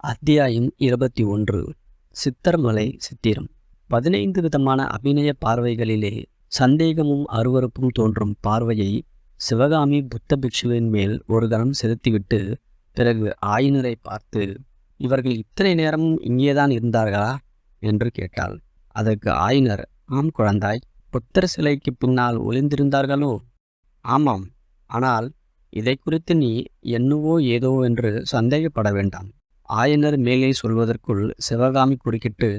அத்தியாயம் இருபத்தி ஒன்று. சித்தர்மலை சித்திரம். பதினைந்து விதமான அபிநய பார்வைகளிலே சந்தேகமும் அருவருப்பும் தோன்றும் பார்வையை சிவகாமி புத்த பிக்ஷுவின் மேல் ஒரு கணம் செலுத்திவிட்டு பிறகு ஆயினரை பார்த்து இவர்கள் இத்தனை நேரமும் இங்கேதான் இருந்தார்களா? என்று கேட்டாள். அதற்கு ஆயினர் ஆம் குழந்தாய் புத்தர் சிலைக்கு பின்னால் ஒளிந்திருந்தார்களோ? ஆமாம். ஆனால் இதை குறித்து நீ என்னவோ ஏதோ என்று சந்தேகப்பட வேண்டாம். ஆயனர் மேலே சொல்வதற்குள் சிவகாமி குறுக்கிட்டு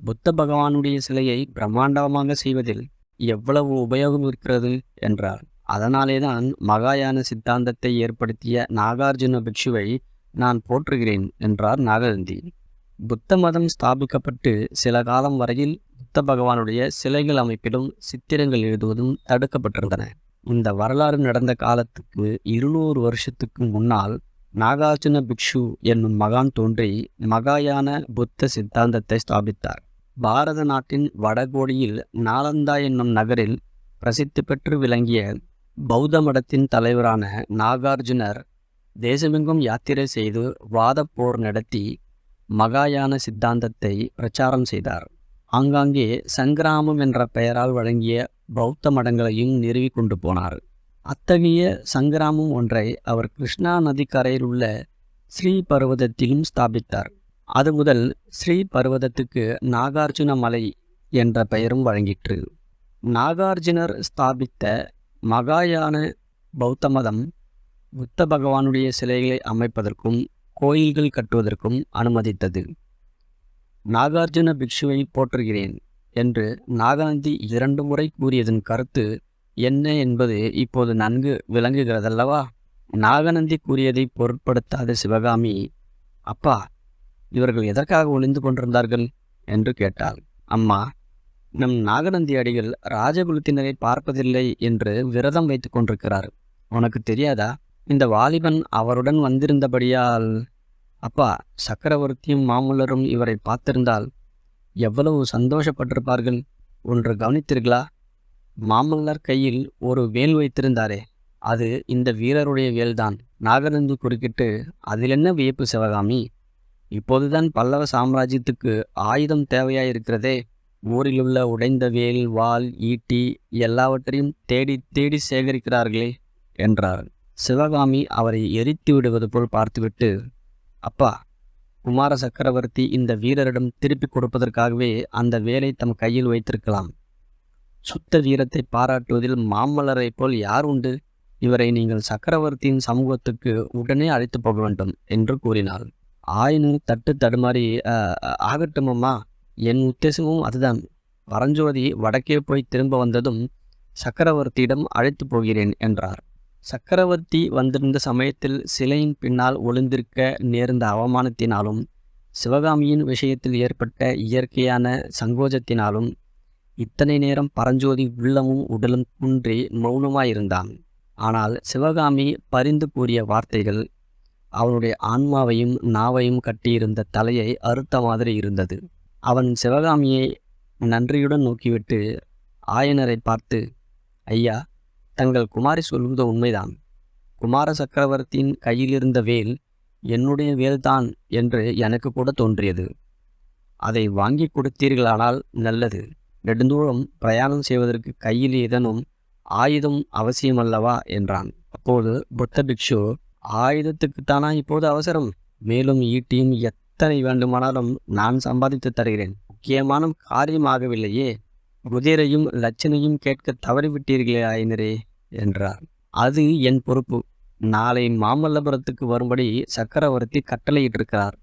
புத்த பகவானுடைய சிலையை பிரம்மாண்டமாக செய்வதில் எவ்வளவு உபயோகம் இருக்கிறது? என்றார். அதனாலேதான் மகாயான சித்தாந்தத்தை ஏற்படுத்திய நாகார்ஜுன பிக்ஷுவை நான் போற்றுகிறேன் என்றார் நாகநந்தி. புத்த மதம் ஸ்தாபிக்கப்பட்டு சில காலம் வரையில் புத்த பகவானுடைய சிலைகள் அமைப்பிலும் சித்திரங்கள் எழுதுவதும் தடுக்கப்பட்டிருந்தன. இந்த வரலாறு நடந்த காலத்துக்கு இருநூறு வருஷத்துக்கு முன்னால் நாகார்ஜுன பிக்ஷு என்னும் மகான் தோன்றி மகாயான புத்த சித்தாந்தத்தை ஸ்தாபித்தார். பாரத நாட்டின் வடகோடியில் நாலந்தா என்னும் நகரில் பிரசித்தி பெற்று விளங்கிய பௌத்த மடத்தின் தலைவரான நாகார்ஜுனர் தேசமெங்கும் யாத்திரை செய்து வாதப்போர் நடத்தி மகாயான சித்தாந்தத்தை பிரச்சாரம் செய்தார். ஆங்காங்கே சங்கிராமம் என்ற பெயரால் வழங்கிய பௌத்த மடங்களையும் நிறுவி கொண்டு போனார். அத்தகைய சங்கிராமம் ஒன்றை அவர் கிருஷ்ணா நதிக்கரையில் உள்ள ஸ்ரீ பர்வதத்திலும் ஸ்தாபித்தார். அது முதல் ஸ்ரீ பர்வதத்துக்கு நாகார்ஜுன மலை என்ற பெயரும் வழங்கிற்று. நாகார்ஜுனர் ஸ்தாபித்த மகாயான பௌத்த மதம் புத்த பகவானுடைய சிலைகளை அமைப்பதற்கும் கோயில்கள் கட்டுவதற்கும் அனுமதித்தது. நாகார்ஜுன பிக்ஷுவை போற்றுகிறேன் என்று நாகநந்தி இரண்டு முறை கூறியதன் கருத்து என்ன என்பது இப்போது நன்கு விளங்குகிறதல்லவா? நாகநந்தி கூறியதை பொருட்படுத்தாத சிவகாமி அப்பா இவர்கள் எதற்காக ஒளிந்து கொண்டிருந்தார்கள்? என்று கேட்டாள். அம்மா நம் நாகநந்தி அடிகள் ராஜகுலத்தினரை பார்ப்பதில்லை என்று விரதம் வைத்துக் கொண்டிருக்கிறார் உனக்கு தெரியாதா? இந்த வாலிபன் அவருடன் வந்திருந்தபடியால். அப்பா சக்கரவர்த்தியும் மாமல்லரும் இவரை பார்த்திருந்தால் எவ்வளவு சந்தோஷப்பட்டிருப்பார்கள்? ஒன்று கவனித்தீர்களா? மாமல்லர் கையில் ஒரு வேல் வைத்திருந்தாரே. அது இந்த வீரருடைய வேல்தான். நாகநந்து குறுக்கிட்டு அதிலென்ன வியப்பு சிவகாமி? இப்போதுதான் பல்லவ சாம்ராஜ்யத்துக்கு ஆயுதம் தேவையாயிருக்கிறதே. ஊரிலுள்ள உடைந்த வேல் வாள் ஈட்டி எல்லாவற்றையும் தேடி தேடி சேகரிக்கிறார்களே என்றார். சிவகாமி அவரை எரித்து விடுவது போல் பார்த்துவிட்டு அப்பா குமார சக்கரவர்த்தி இந்த வீரரிடம் திருப்பிக் கொடுப்பதற்காகவே அந்த வேலை தம் கையில் வைத்திருக்கலாம். சுத்த வீரத்தை பாராட்டுவதில் மாமல்லரை போல் யார் உண்டு? இவரை நீங்கள் சக்கரவர்த்தியின் சமூகத்துக்கு உடனே அழைத்து போக வேண்டும் என்று கூறினாள். ஆயினும் தட்டு தடுமாறி ஆகட்டுமம்மா என் உத்தேசமும் அதுதான். பரஞ்சோதி வடக்கே போய் திரும்ப வந்ததும் சக்கரவர்த்தியிடம் அழைத்து போகிறேன் என்றார். சக்கரவர்த்தி வந்திருந்த சமயத்தில் சிலையின் பின்னால் ஒளிந்திருக்க நேர்ந்த அவமானத்தினாலும் சிவகாமியின் விஷயத்தில் ஏற்பட்ட இயற்கையான சங்கோஜத்தினாலும் இத்தனை நேரம் பரஞ்சோதி உள்ளமும் உடலும் குன்றி மௌனமாயிருந்தான். ஆனால் சிவகாமி பரிந்து கூறிய வார்த்தைகள் அவனுடைய ஆன்மாவையும் நாவையும் கட்டியிருந்த தலையை அறுத்த மாதிரி இருந்தது. அவன் சிவகாமியை நன்றியுடன் நோக்கிவிட்டு ஆயனரை பார்த்து ஐயா தங்கள் குமாரி சொல்வது உண்மைதான். குமார சக்கரவர்த்தியின் கையிலிருந்த வேல் என்னுடைய வேல்தான் என்று எனக்கு கூட தோன்றியது. அதை வாங்கி கொடுத்தீர்களானால் நல்லது. நெடுந்தூரம் பிரயாணம் செய்வதற்கு கையில் ஏதனும் ஆயுதம் அவசியமல்லவா? என்றான். அப்போது புத்த பிக்ஷு ஆயுதத்துக்குத்தானா இப்போது அவசரம்? மேலும் ஈட்டியும் எத்தனை வேண்டுமானாலும் நான் சம்பாதித்து தருகிறேன். முக்கியமான காரியமாகவில்லையே குதிரையும் லட்சணையும் கேட்க தவறிவிட்டீர்களே ஆயினரே என்றார். அது என் பொறுப்பு. நாளை மாமல்லபுரத்துக்கு வரும்படி சக்கரவர்த்தி கட்டளையிட்டிருக்கிறார்.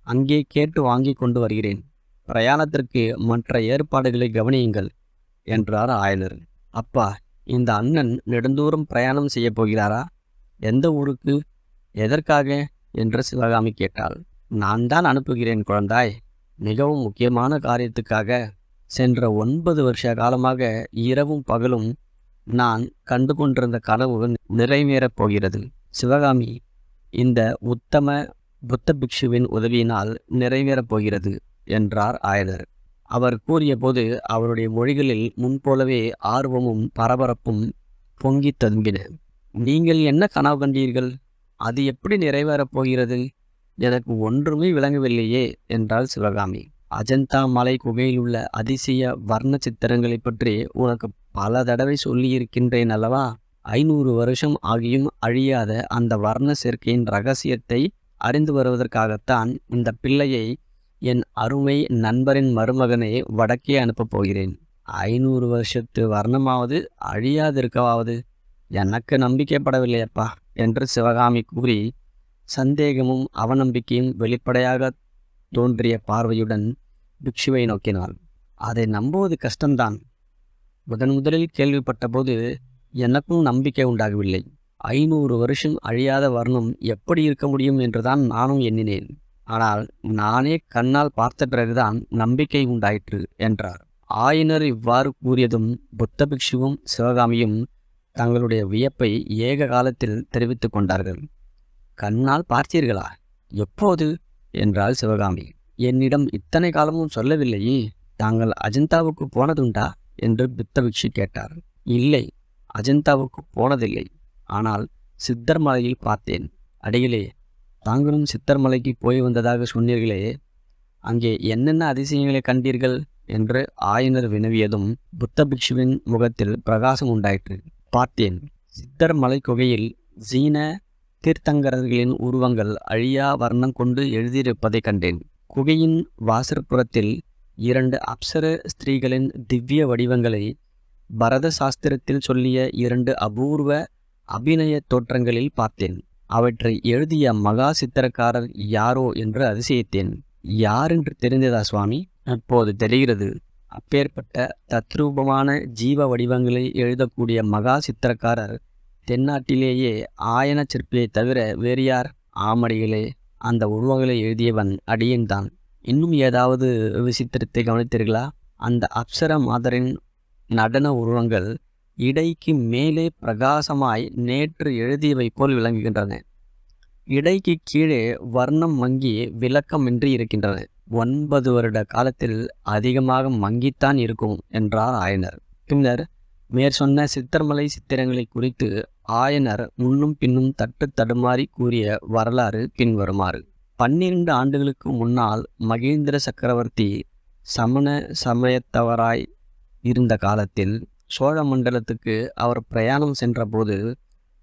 அங்கே கேட்டு வாங்கி கொண்டு வருகிறேன். பிரயாணத்திற்கு மற்ற ஏற்பாடுகளை கவனியுங்கள் என்றார் ஆயனர். அப்பா இந்த அண்ணன் நெடுந்தூரம் பிரயாணம் செய்ய போகிறாரா? எந்த ஊருக்கு? எதற்காக? என்று சிவகாமி கேட்டாள். நான் தான் அனுப்புகிறேன் குழந்தாய். மிகவும் முக்கியமான காரியத்துக்காக. சென்ற ஒன்பது வருஷ காலமாக இரவும் பகலும் நான் கண்டு கொண்டிருந்த கனவு நிறைவேறப் போகிறது. சிவகாமி இந்த உத்தம புத்த பிக்ஷுவின் உதவியினால் நிறைவேறப் போகிறது. என்றார் ஆயனர். அவர் கூறியபோது அவருடைய மொழிகளில் முன்போலவே ஆர்வமும் பரபரப்பும் பொங்கித் ததும்பின. நீங்கள் என்ன கனவு கண்டீர்கள்? அது எப்படி நிறைவேறப் போகிறது? எனக்கு ஒன்றுமே விளங்கவில்லையே என்றாள் சிவகாமி. அஜந்தா மலை குகையில் உள்ள அதிசய வர்ண சித்திரங்களை பற்றி உனக்கு பல தடவை சொல்லியிருக்கின்றேன் அல்லவா? ஐநூறு வருஷம் ஆகியும் அழியாத அந்த வர்ண சேர்க்கையின் ரகசியத்தை அறிந்து வருவதற்காகத்தான் இந்த பிள்ளையை என் அருமை நண்பரின் மருமகனை வடக்கே அனுப்பப் போகிறேன். ஐநூறு வருஷத்து வர்ணமாவது அழியாதிருக்கவாவது. எனக்கு நம்பிக்கைப்படவில்லையப்பா என்று சிவகாமி கூறி சந்தேகமும் அவநம்பிக்கையும் வெளிப்படையாக தோன்றிய பார்வையுடன் பிக்ஷுவை நோக்கினாள். அதை நம்புவது கஷ்டம்தான். முதன் முதலில் கேள்விப்பட்டபோது எனக்கும் நம்பிக்கை உண்டாகவில்லை. ஐநூறு வருஷம் அழியாத வர்ணம் எப்படி இருக்க முடியும் என்றுதான் நானும் எண்ணினேன். ஆனால் நானே கண்ணால் பார்த்த பிறகுதான் நம்பிக்கை உண்டாயிற்று என்றார். ஆயினர் இவ்வாறு கூறியதும் புத்த பிக்ஷுவும் சிவகாமியும் தங்களுடைய வியப்பை ஏக காலத்தில் தெரிவித்துக் கொண்டார்கள். கண்ணால் பார்த்தீர்களா? எப்போது? என்றாள் சிவகாமி. என்னிடம் இத்தனை காலமும் சொல்லவில்லையே தாங்கள் அஜந்தாவுக்கு போனதுண்டா? என்று புத்த பிக்ஷு கேட்டார். இல்லை அஜந்தாவுக்கு போனதில்லை. ஆனால் சித்தர் மலையில் பார்த்தேன். அடியிலே தாங்களும் சித்தர் மலைக்கு போய் வந்ததாக சொன்னீர்களே அங்கே என்னென்ன அதிசயங்களை கண்டீர்கள்? என்று ஆயனர் வினவியதும் புத்த பிக்ஷுவின் முகத்தில் பிரகாசம் உண்டாயிற்று. பார்த்தேன். சித்தர் மலை குகையில் ஜீன தீர்த்தங்கரர்களின் உருவங்கள் அழியா வர்ணம் கொண்டு எழுதியிருப்பதைக் கண்டேன். குகையின் வாசற்புறத்தில் இரண்டு அப்சர ஸ்திரீகளின் திவ்ய வடிவங்களை பரத சாஸ்திரத்தில் சொல்லிய இரண்டு அபூர்வ அபிநய தோற்றங்களில் பார்த்தேன். அவற்றை எழுதிய மகா சித்திரக்காரர் யாரோ என்று அதிசயித்தேன். என்று தெரிந்ததா சுவாமி? அப்போது தெரிகிறது. அப்பேற்பட்ட தத்ரூபமான ஜீவ வடிவங்களை எழுதக்கூடிய மகா சித்திரக்காரர் தென்னாட்டிலேயே ஆயன சிற்பியை தவிர வேறு யார்? ஆமடிகளே அந்த உருவங்களை எழுதியவன் அடியன்தான் இன்னும் ஏதாவது விசித்திரத்தை கவனித்தீர்களா? அந்த அப்சர மாதரின் நடன உருவங்கள் இடைக்கு மேலே பிரகாசமாய் நேற்று எழுதியவை போல் விளங்குகின்றன. இடைக்கு கீழே வர்ணம் மங்கி விளக்கமின்றி இருக்கின்றன. ஒன்பது வருட காலத்தில் அதிகமாக மங்கித்தான் இருக்கும் என்றார் ஆயனர். பின்னர் மேற்சொன்ன சித்தர்மலை சித்திரங்களை குறித்து ஆயனர் முன்னும் பின்னும் தட்டு தடுமாறி கூறிய வரலாறு பின்வருமாறு. பன்னிரண்டு ஆண்டுகளுக்கு முன்னால் மகேந்திர சக்கரவர்த்தி சமண சமயத்தவராய் இருந்த காலத்தில் சோழ மண்டலத்துக்கு அவர் பிரயாணம் சென்றபோது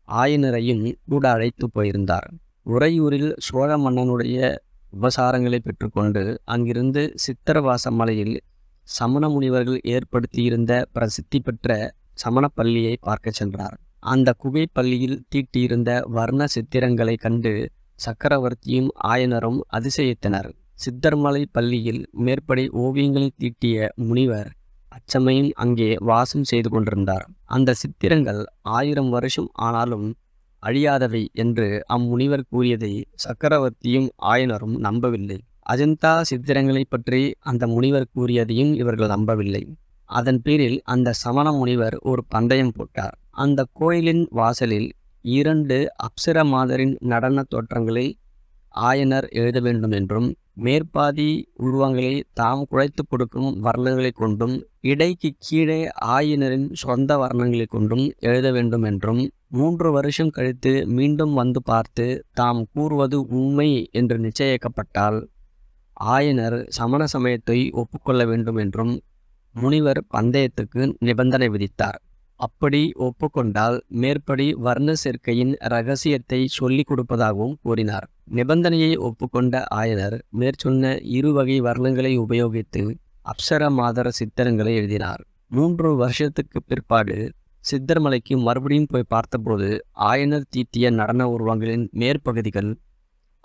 ஆயனரையும் கூட அழைத்து போயிருந்தார். உறையூரில் சோழ மன்னனுடைய உபசாரங்களை பெற்றுக்கொண்டு அங்கிருந்து சித்தரவாச மலையில் சமண முனிவர்கள் ஏற்படுத்தியிருந்த பிரசித்தி பெற்ற சமண பள்ளியை பார்க்க சென்றார். அந்த குகை பள்ளியில் தீட்டியிருந்த வர்ண சித்திரங்களை கண்டு சக்கரவர்த்தியும் ஆயனரும் அதிசயித்தனர். சித்தர்மலை பள்ளியில் மேற்படி ஓவியங்களை தீட்டிய முனிவர் அச்சமயம் அங்கே வாசம் செய்து கொண்டிருந்தார். அந்த சித்திரங்கள் ஆயிரம் வருஷம் ஆனாலும் அழியாதவை என்று அம்முனிவர் கூறியதை சக்கரவர்த்தியும் ஆயனரும் நம்பவில்லை. அஜந்தா சித்திரங்களை பற்றி அந்த முனிவர் கூறியதையும் இவர்கள் நம்பவில்லை. அதன் பேரில் அந்த சமண முனிவர் ஒரு பந்தயம் போட்டார். அந்த கோயிலின் வாசலில் இரண்டு அப்சர மாதரின் நடன தோற்றங்களை ஆயனர் எழுத வேண்டும் என்றும் மேற்பாதி உருவங்களை தாம் குழைத்து கொடுக்கும் வர்ணங்களை கொண்டும் இடைக்கு கீழே ஆயனரின் சொந்த வர்ணங்களை கொண்டும் எழுத வேண்டும் என்றும் மூன்று வருஷம் கழித்து மீண்டும் வந்து பார்த்து தாம் கூறுவது உண்மை என்று நிச்சயிக்கப்பட்டால் ஆயனர் சமண சமயத்தை ஒப்புக்கொள்ள வேண்டும் என்றும் முனிவர் பந்தயத்துக்கு நிபந்தனை விதித்தார். அப்படி ஒப்புக்கொண்டால் மேற்படி வர்ண சேர்க்கையின் ரகசியத்தை சொல்லிக் கொடுப்பதாகவும் கூறினார். நிபந்தனையை ஒப்புக்கொண்ட ஆயனர் மேற்சொன்ன இரு வகை வர்ணங்களை உபயோகித்து அப்சர மாதர சித்திரங்களை எழுதினார். மூன்று வருஷத்துக்கு பிற்பாடு சித்தர்மலைக்கு மறுபடியும் போய் பார்த்தபோது ஆயனர் தீட்டிய நடன உருவங்களின் மேற்பகுதிகள்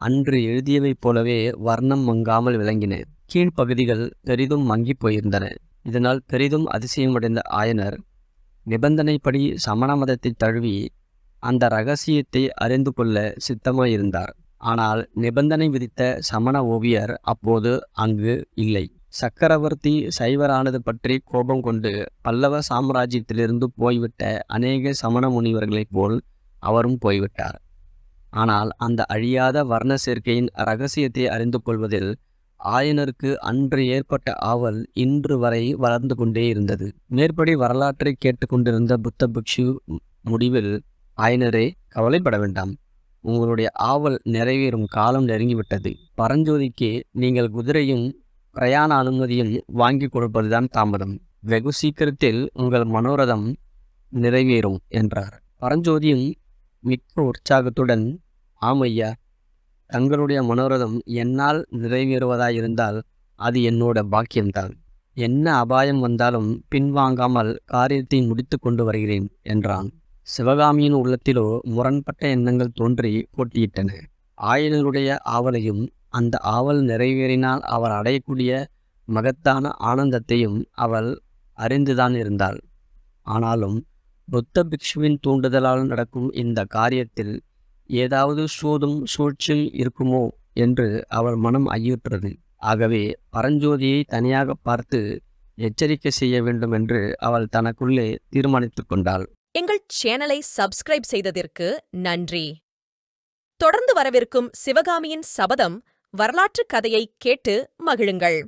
அன்று எழுதியவைப் போலவே வர்ணம் மங்காமல் விளங்கின. கீழ்ப்பகுதிகள் பெரிதும் மங்கிப் போயிருந்தன. இதனால் பெரிதும் அதிசயமடைந்த ஆயனர் நிபந்தனைப்படி சமண மதத்தை தழுவி அந்த ரகசியத்தை அறிந்து கொள்ள சித்தமாயிருந்தார். ஆனால் நிபந்தனை விதித்த சமண ஓவியர் அப்போது அங்கு இல்லை. சக்கரவர்த்தி சைவரானது பற்றி கோபம் கொண்டு பல்லவ சாம்ராஜ்யத்திலிருந்து போய்விட்ட அநேக சமண முனிவர்களைப் போல் அவரும் போய்விட்டார். ஆனால் அந்த அழியாத வர்ண சேர்க்கையின் ரகசியத்தை அறிந்து கொள்வதில் ஆயனருக்கு அன்று ஏற்பட்ட ஆவல் இன்று வரை வளர்ந்து கொண்டே இருந்தது. மேற்படி வரலாற்றை கேட்டுக்கொண்டிருந்த புத்த பிக்ஷு முடிவில் ஆயனரே கவலைப்பட வேண்டாம். உங்களுடைய ஆவல் நிறைவேறும் காலம் நெருங்கிவிட்டது. பரஞ்சோதிக்கு நீங்கள் குதிரையும் பிரயாண அனுமதியும் வாங்கி கொடுப்பதுதான் தாமதம். வெகு சீக்கிரத்தில் உங்கள் மனோரதம் நிறைவேறும் என்றார். பரஞ்சோதியும் மிக்க உற்சாகத்துடன் ஆமையா தங்களுடைய மனோரதம் என்னால் நிறைவேறுவதாயிருந்தால் அது என்னோட பாக்கியம்தான். என்ன அபாயம் வந்தாலும் பின்வாங்காமல் காரியத்தை முடித்து கொண்டு வருகிறேன் என்றான். சிவகாமியின் உள்ளத்திலோ முரண்பட்ட எண்ணங்கள் தோன்றி போட்டியிட்டன. ஆயனருடைய ஆவலையும் அந்த ஆவல் நிறைவேறினால் அவர் அடையக்கூடிய மகத்தான ஆனந்தத்தையும் அவள் அறிந்துதான் இருந்தாள். ஆனாலும் புத்த பிக்ஷுவின் தூண்டுதலால் நடக்கும் இந்த காரியத்தில் ஏதாவது சூதும் சூழ்ச்சியும் இருக்குமோ என்று அவள் மனம் ஐயுற்றது. ஆகவே பரஞ்சோதியை தனியாக பார்த்து எச்சரிக்கை செய்ய வேண்டும் என்று அவள் தனக்குள்ளே தீர்மானித்து கொண்டாள். எங்கள் சேனலை சப்ஸ்கிரைப் செய்ததற்கு நன்றி. தொடர்ந்து வரவிருக்கும் சிவகாமியின் சபதம் வரலாற்றுக் கதையை கேட்டு மகிழுங்கள்.